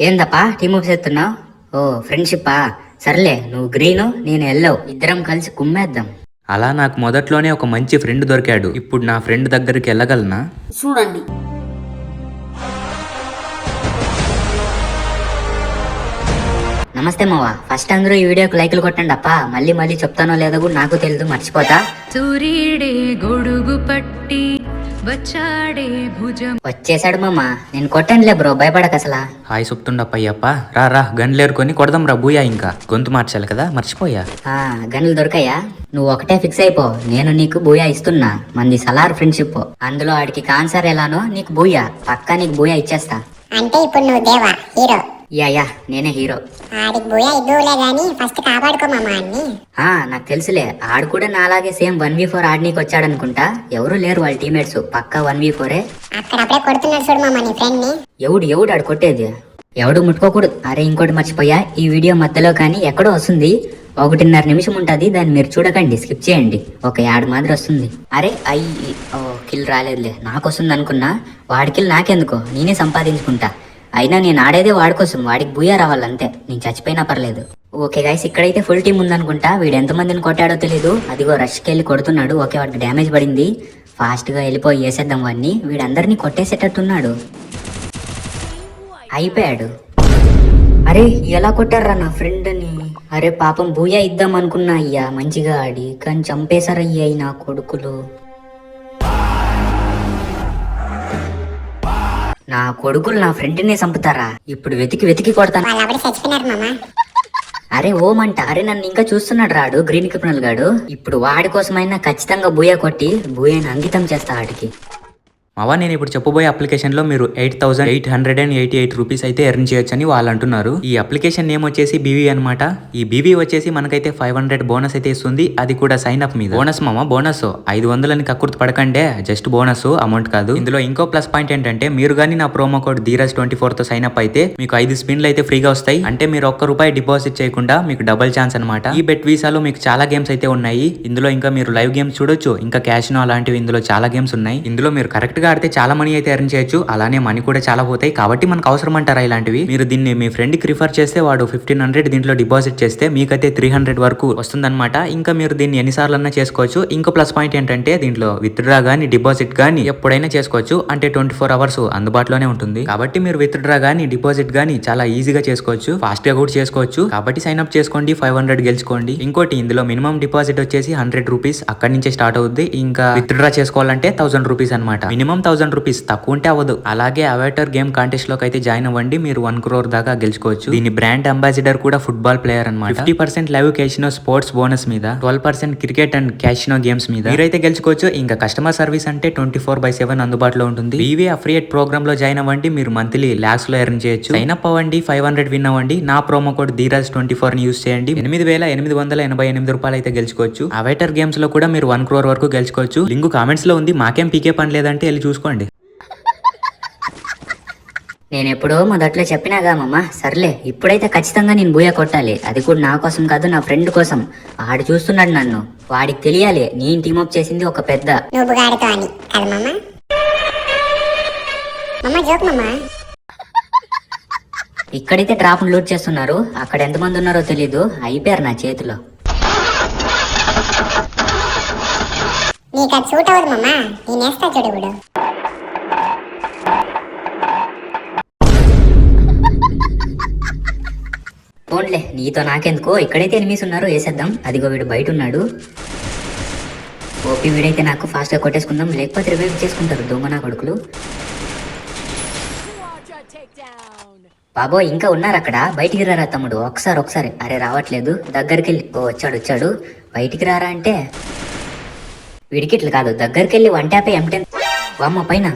ఏందప్పా? Team up చేస్తున్నావు? ఓ ఫ్రెండ్షిప్పా? సర్లే నువ్వు గ్రీను నేను ఎల్లో. ఇద్దరం కలిసి కుమ్మేద్దాం. అలా నాకు మొదట్లోనే ఒక మంచి ఫ్రెండ్ దొరికాడు. ఇప్పుడు నా ఫ్రెండ్ దగ్గరికి వెళ్ళగలనా? చూడండి. నమస్తే మావా. ఫస్ట్ అందరూ ఈ వీడియోకి లైకులు కొట్టండి అప్పా మళ్ళీ మళ్ళీ చెప్తానో లేదో కూడా నాకు తెలియదు మర్చిపోతా. సూర్యుడే గొడుగు పట్టి వచ్చాడే భుజం. వచ్చేసాడు మామ. నేను కొట్టనులే బ్రో భయపడక అసలా. హాయ్ చెప్తుండప్పయ్యప్ప రా రా గన్లేరుకొని కొడదాం రా బూయా ఇంకా. గొంతు మార్చాలి కదా మర్చిపోయా? ఆ, గనులు దొరకాయా? నువ్వు ఒకటే ఫిక్స్ అయిపో. నేను నీకు బూయా ఇస్తున్నా. మంది సలార్ ఫ్రెండ్షిప్. అందులో ఆడికి కాన్సర్ ఎలానో నీకు బూయా పక్కా నీకు బూయా ఇచ్చేస్తా. అంటే ఇప్పుడు నువ్వు దేవా హీరో. యా యా నేనే హీరో. ఆడికి బోయా ఇద్దులే గాని ఫస్ట్ కాపాడుకో మామ అన్ని. ఆ నాకు తెలుసులే. ఆడు కూడా నాలాగే సేమ్ వన్ వి ఫోర్ ఆడనీకి వచ్చాడనుకుంటా. ఎవరు లేరు వాళ్ళ టీమేట్స్. పక్కా వన్ వి ఫోరే. అక్కడప్పుడే కొడుతున్నాడు చూడు మామ నీ ఫ్రెండ్ని. ఎవడు ఎవడు ఆడు కొట్టేది? ఎవడు ముట్టుకోకూడదు. అరే ఇంకోటి మర్చిపోయా. ఈ వీడియో మధ్యలో కానీ ఎక్కడో వస్తుంది. ఒకటిన్నర నిమిషం ఉంటుంది. దాన్ని మీరు చూడకండి. స్కిప్ చేయండి. ఒక యాడ్ మాదిరి వస్తుంది. అరే అయ్యి ఓ కిల్ రాలేదులే. నాకు వస్తుంది అనుకున్నా. వాడి కిల్ నాకెందుకో? నేనే సంపాదించుకుంటా. అయినా నేను ఆడేదే వాడి కోసం వాడికి బూయా రావాలంతే నేను చచ్చిపోయినా పర్లేదు. ఓకే గైస్ ఇక్కడైతే ఫుల్ టీం ఉందనుకుంటా. వీడు ఎంతమందిని కొట్టాడో తెలీదు. అదిగో రష్కి వెళ్ళి కొడుతున్నాడు. ఓకే వాడికి డ్యామేజ్ పడింది. ఫాస్ట్గా వెళ్ళిపోయి వేసేద్దాం వాడిని. వీడందరినీ కొట్టేసేటట్టున్నాడు. అయిపోయాడు. అరే ఎలా కొట్టారా నా ఫ్రెండ్ని అరే పాపం బూయా ఇద్దాం అనుకున్నా అయ్యా. మంచిగా ఆడి కానీ చంపేశారయ్యాయి నా కొడుకులు. నా కొడుకులు నా ఫ్రెండ్నే చంపుతారా? ఇప్పుడు వెతికి వెతికి కొడతాను. అరే ఓమంట అరే నన్ను ఇంకా చూస్తున్నాడు రాడు గ్రీన్ క్రిమినల్ గాడు. ఇప్పుడు వాడి కోసమైనా ఖచ్చితంగా బూయా కొట్టి బూయాని అంకితం చేస్తా వాడికి. మావా నేను ఇప్పుడు చెప్పబోయే అప్లికేషన్లో మీరు eight thousand eight hundred and eighty eight rupees అయితే ఎర్న్ చేయొచ్చు అని వాళ్ళు అంటున్నారు ఈ అప్లికేషన్ నేమ్ వచ్చేసి బీవీ అనమాట ఈ బీవీ వచ్చేసి మనకైతే ఫైవ్ హండ్రెడ్ బోనస్ అయితే ఇస్తుంది. అది కూడా సైన్ అప్ మీద. బోనస్ మామ బోనస్. ఐదు వందలని కక్కుర్తి పడకండే. జస్ట్ బోనస్ అమౌంట్ కాదు. ఇందులో ఇంకో ప్లస్ పాయింట్ ఏంటంటే మీరు కానీ నా ప్రోమో కోడ్ ధీరజ్ ట్వంటీ ఫోర్తో సైన్ అప్ అయితే మీకు ఐదు స్పిన్లు అయితే ఫ్రీగా వస్తాయి. అంటే మీరు ఒక్క రూపాయి డిపాజిట్ చేయకుండా మీకు డబుల్ ఛాన్స్ అనమాట ఈ బెట్ వీసాలో మీకు చాలా గేమ్స్ అయితే ఉన్నాయి. ఇందులో ఇంకా మీరు లైవ్ గేమ్స్ చూడొచ్చు. ఇంకా క్యాషినో అలాంటివి ఇందులో చాలా గేమ్స్ ఉన్నాయి. ఇందులో మీరు కరెక్ట్గా ఆడితే చాలా మనీ అయితే ఎర్న్ చేయొచ్చు. అలానే మనీ కూడా చాలా పోతాయి. కాబట్టి మనకు అవసరం అంటారా ఇలాంటివి? మీరు దీన్ని మీ ఫ్రెండ్కి రిఫర్ చేస్తే వాడు ఫిఫ్టీన్ హండ్రెడ్ దీంట్లో డిపాజిట్ చేస్తే మీకైతే త్రీ హండ్రెడ్ వరకు వస్తుందన్నమాట. ఇంకా మీరు దీన్ని ఎన్నిసార్లు అన్నా చేసుకోవచ్చు. ఇంకో ప్లస్ పాయింట్ ఏంటంటే దీంట్లో విత్డ్రా గానీ డిపాజిట్ గానీ ఎప్పుడైనా చేసుకోవచ్చు. అంటే ట్వంటీ ఫోర్ అవర్స్ అందుబాటులోనే ఉంటుంది. కాబట్టి మీరు విత్డ్రా గానీ డిపాజిట్ గానీ చాలా ఈజీగా చేసుకోవచ్చు. ఫాస్ట్గా కూడా చేసుకోవచ్చు. కాబట్టి సైన్ అప్ చేసుకోండి. ఫైవ్ హండ్రెడ్ గెలుచుకోండి. ఇంకోటి ఇందులో మినిమం డిపాజిట్ వచ్చేసి హండ్రెడ్ రూపీస్ అక్కడి నుంచే స్టార్ట్ అవుద్ది. ఇంకా విత్డ్రా చేసుకోవాలంటే థౌసండ్ రూపీస్ అనమాట మినిమం థౌసండ్ రూపీస్ తక్కువ ఉంటే అవ్వదు. అలాగే అవేటర్ గేమ్ కాంటెస్ట్లోకి అయితే జాయిన్ అవ్వండి. మీరు వన్ క్రోర్ దాకా గెలుచుకోవచ్చు. దీని బ్రాండ్ అంబాసిడర్ కూడా ఫుట్బాల్ ప్లేయర్ అనమాట fifty percent live casino sports bonus మీద twelve percent cricket and casino games మీద మీరైతే గెలుచుకోవచ్చు. ఇంకా కస్టమర్ సర్వీస్ అంటే ట్వంటీ ఫోర్ బై సెవెన్ అందుబాటులో ఉంటుంది. బీవీ అఫ్రియేట్ ప్రోగ్రామ్లో జాయిన్ అవ్వండి. మీరు మంత్లీ లాక్స్లో ఎర్న్ చేయొచ్చు. సైన్ అప్ అవ్వండి. ఫైవ్ హండ్రెడ్ విన్ అవ్వండి. నా ప్రోమో కోడ్ ధీరాజ్ ట్వంటీ ఫోర్ని యూస్ చేయండి. ఎనిమిది వేల ఎనిమిది వందల ఎనభై ఎనిమిది రూపాయలు అయితే గెలుచుకోవచ్చు. అవేటర్ గేమ్స్లో కూడా మీరు వన్ క్రోర్ వరకు గెలుచుకోవచ్చు. లింక్ కామెంట్స్లో ఉంది. మాకేం పీకే పని లేదంటే వెళ్ళి చూసుకోండి. నేను ఎప్పుడో మొదట్లో చెప్పినాగా మమ్మ సర్లే ఇప్పుడైతే ఖచ్చితంగా నేను బూయా కొట్టాలి. అది కూడా నా కోసం కాదు నా ఫ్రెండ్ కోసం. ఆడు చూస్తున్నాడు నన్ను. వాడికి తెలియాలి నేను టీమప్ చేసింది ఒక పెద్ద. ఇక్కడైతే ట్రాప్ లూట్ చేస్తున్నారు. అక్కడ ఎంతమంది ఉన్నారో తెలీదు. అయిపోయారు నా చేతిలో. నీకు అది సూట్ అవ్వదు మామ. నేను వేస్తా చూడు పోన్లే ఫోన్లే నీతో నాకెందుకో ఇక్కడైతే ఎనిమిస్ ఉన్నారు వేసేద్దాం అదిగో వీడు బయట ఉన్నాడు ఓపి వీడైతే నాకు ఫాస్ట్గా కొట్టేసుకుందాం లేకపోతే రివైవ్ చేసుకుంటారు దొంగ నా కొడుకులు. బాబో ఇంకా ఉన్నారు అక్కడ. బయటికి రారా తమ్ముడు ఒకసారి ఒకసారి. అరే రావట్లేదు. దగ్గరికి వెళ్ళి ఓ వచ్చాడు వచ్చాడు. బయటికి రారా అంటే? వీడికి ఇట్లా కాదు దగ్గరికి వెళ్ళి వన్ ట్యాప్ ఎంటెన్ వామ్మ పైన.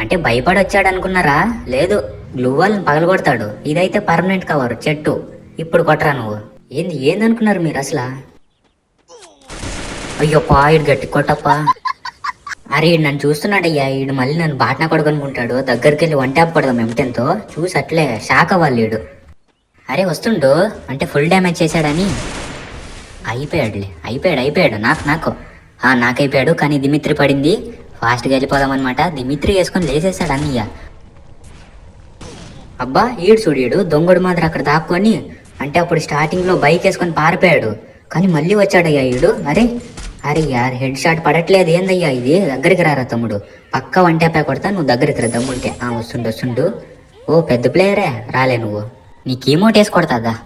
అంటే భయపడి వచ్చాడు అనుకున్నారా లేదు గ్లూ వాళ్ళని పగలగొడతాడు. ఇదైతే పర్మనెంట్ కవర్ చెట్టు. ఇప్పుడు కొట్టరా నువ్వు. ఏంది ఏందనుకున్నారు మీరు అసలు? అయ్యో పాయిడ్ గట్టి కొట్టప్పా. అరే నన్ను చూస్తున్నాడయ్యా. ఈడు మళ్ళీ నన్ను బాట్నా కొడుకనుకుంటాడు దగ్గరికి వెళ్ళి వన్ ట్యాప్ కొడదాం చూసి అట్లే షాక్ అవ్వాలి అరే వస్తుండు. అంటే ఫుల్ డ్యామేజ్ చేశాడని. అయిపోయాడులే. అయిపోయాడు అయిపోయాడు. నాకు నాకు. ఆ, నాకైపోయాడు కానీ దిమిత్రి పడింది. ఫాస్ట్గా వెళ్ళిపోదామన్నమాట. దిమిత్రి వేసుకొని లేచేసాడు అన్నయ్య. అబ్బా ఈడు చూడీడు దొంగడు మాత్రం అక్కడ దాక్కొని అంటే అప్పుడు స్టార్టింగ్లో బైక్ వేసుకొని పారిపోయాడు. కానీ మళ్ళీ వచ్చాడయ్యా ఈడు. అరే అరే యార్ హెడ్ షాట్ పడట్లేదు. ఏందయ్యా ఇది? దగ్గరికి రారా తమ్ముడు. పక్క వన్ కొడతా నువ్వు దగ్గరికి రా దమ్ముంటే. ఆ వస్తుండు వస్తుండు. ఓ పెద్ద ప్లేయరే రాలే నువ్వు. నీ కీమోట్ కొడతాదా?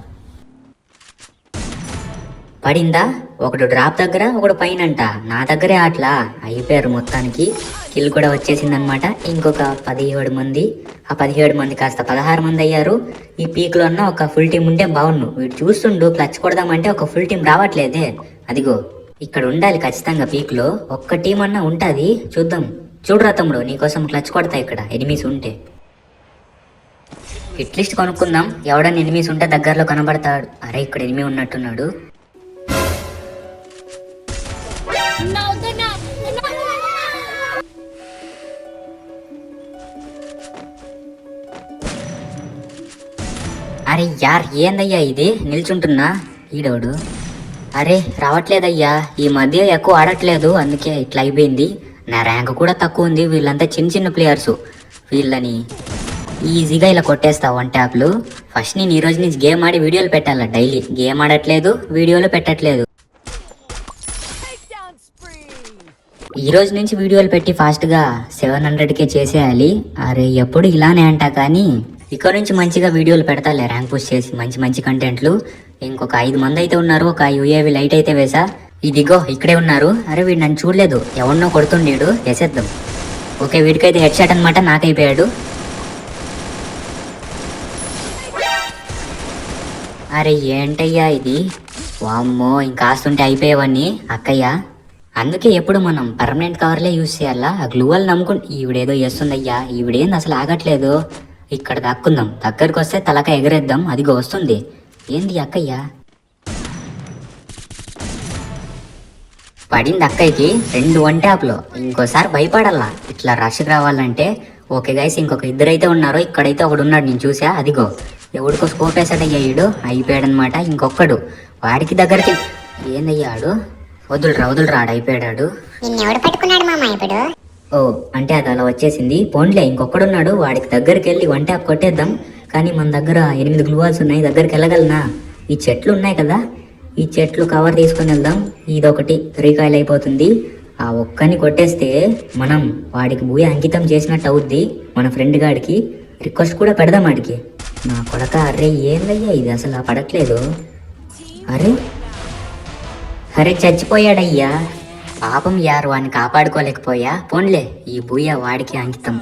పడిందా? ఒకడు డ్రాప్ దగ్గర ఒకడు పైన అంట నా దగ్గరే అట్లా. అయిపోయారు మొత్తానికి. కిల్ కూడా వచ్చేసింది అనమాట ఇంకొక పదిహేడు మంది. ఆ పదిహేడు మంది కాస్త పదహారు మంది అయ్యారు. ఈ పీక్లో ఉన్న ఒక ఫుల్ టీం ఉంటే బాగుండు. వీడు చూస్తుండు క్లచ్ కొడదామంటే ఒక ఫుల్ టీం రావట్లేదే. అదిగో ఇక్కడ ఉండాలి ఖచ్చితంగా పీక్లో. ఒక్క టీం అన్నా ఉంటుంది. చూద్దాం. చూడరా తమ్ముడు నీకోసం క్లచ్ కొడతా ఇక్కడ. ఎనిమిస్ ఉంటే. హిట్ కొనుక్కుందాం. ఎవడన్నా ఎనిమిస్ ఉంటే దగ్గరలో కనబడతాడు. అరే ఇక్కడ ఎనిమి ఉన్నట్టున్నాడు. అరే యార్ ఏందయ్యా ఇది? నిల్చుంటున్నా. ఈడోడు అరే రావట్లేదయ్యా. ఈ మధ్య ఎక్కువ ఆడట్లేదు అందుకే ఇట్లా అయిపోయింది. నా ర్యాంక్ కూడా తక్కువ ఉంది వీళ్ళంతా చిన్న చిన్న ప్లేయర్స్. వీళ్ళని ఈజీగా ఇలా కొట్టేస్తా వన్ ట్యాప్లు. ఫస్ట్ నేను ఈ రోజు నుంచి గేమ్ ఆడి వీడియోలు పెట్టాలా డైలీ? గేమ్ ఆడట్లేదు వీడియోలు పెట్టట్లేదు. ఈ రోజు నుంచి వీడియోలు పెట్టి ఫాస్ట్గా సెవెన్ హండ్రెడ్కే చేసేయాలి. అరే ఎప్పుడు ఇలానే అంటా కానీ ఇక్కడ నుంచి మంచిగా వీడియోలు పెడతాలే ర్యాంక్ పుష్ చేసి మంచి మంచి కంటెంట్లు ఇంకొక ఐదు మంది అయితే ఉన్నారు ఒక యూఏవి లైట్ అయితే వేసా. ఇదిగో ఇక్కడే ఉన్నారు. అరే వీడు నన్ను చూడలేదు. ఎవరినో కొడుతుండేడు. వేసేద్దాం. ఓకే వీడికైతే హెడ్ షాట్ అనమాట నాకైపోయాడు అరే ఏంటయ్యా ఇది? వామ్మో ఇంకాస్తుంటే అయిపోయేవన్నీ. అక్కయ్య అందుకే ఎప్పుడు మనం పర్మనెంట్ కవర్లే యూజ్ చేయాలా? ఆ గ్లూవల్ నమ్ముకుంటే ఈవిడేదో చేస్తుందయ్యా. ఈవిడేంది అసలు ఆగట్లేదు. ఇక్కడ దక్కుందాం. దగ్గరికి వస్తే తలక ఎగరేద్దాం. అదిగో వస్తుంది. ఏంది అక్కయ్య? పడింది అక్కయ్యకి రెండు వన్ ట్యాప్లో ఇంకోసారి భయపడాలా ఇట్లా రష్కి రావాలంటే ఓకే గైస్ ఇంకొక ఇద్దరైతే ఉన్నారు ఇక్కడైతే ఒకడు ఉన్నాడు నేను చూసా. అదిగో ఎవడికో స్కోప్ వేసాడయ్యా ఈడు. అయిపోయాడు అనమాట ఇంకొకడు వాడికి దగ్గరికి ఏందయ్యాడు వదులురా వదులురాడు అయిపోయాడు ఎవడు పట్టుకున్నాడు మామ ఇప్పుడు? ఓ అంటే అది అలా వచ్చేసింది. పోన్లే ఇంకొకడున్నాడు వాడికి దగ్గరికి వెళ్ళి వన్ ట్యాప్ కొట్టేద్దాం. కానీ మన దగ్గర ఎనిమిది గ్లూవాల్స్ ఉన్నాయి దగ్గరికి వెళ్ళగలనా ఈ చెట్లు ఉన్నాయి కదా ఈ చెట్లు కవర్ తీసుకొని వెళ్దాం. ఇదొకటి రీకాయిల్ అయిపోతుంది ఆ ఒక్కని కొట్టేస్తే మనం వాడికి భూయ అంకితం చేసినట్టు అవుద్ది మన ఫ్రెండ్ గాడికి. రిక్వెస్ట్ కూడా పెడదాం వాడికి. నా కొడక అరే ఏందయ్యా ఇది? అసలు పడట్లేదు. అరే అరే చచ్చిపోయాడయ్యా. పాపం యారు వాడిని కాపాడుకోలేకపోయా? పోన్లే ఈ భూయ వాడికి అంకితం.